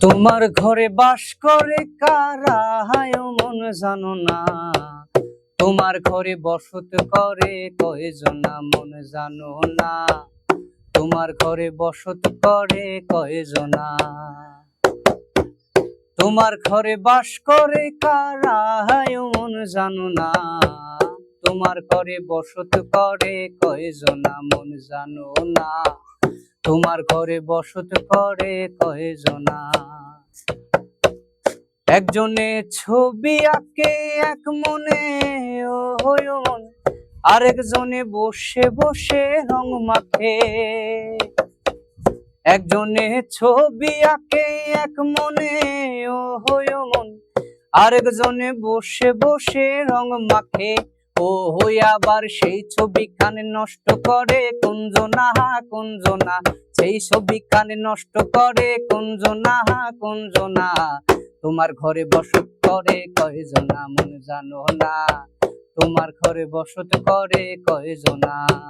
তোমার ঘরে বাস করে কারা? হায় মন জানো না। তোমার ঘরে বসত করে কয়জনা মন জানো না। তোমার ঘরে বসত করে কয়জনা। তোমার ঘরে বাস করে কারা? হায় মন জানো না। তোমার ঘরে বসত করে কয়জনা মন জানো না। তোমার ঘরে বসত করে কয়জনা একজনে ছবি আঁকে, এক মনে ও আরেকজনে বসে বসে রং মাখে। একজনে ছবি আঁকে, এক মনে ও মন। আরেকজনে বসে বসে রং মাখে। ও হই আবার সেই ছবি কানে নষ্ট করে কুঞ্জনা কুঞ্জনা। সেই ছবি কানে নষ্ট করে কুঞ্জনা কুঞ্জনা। তোমার ঘরে বসত করে কয়জনা, মন জানো না। তোমার ঘরে বসত করে কয়জনা।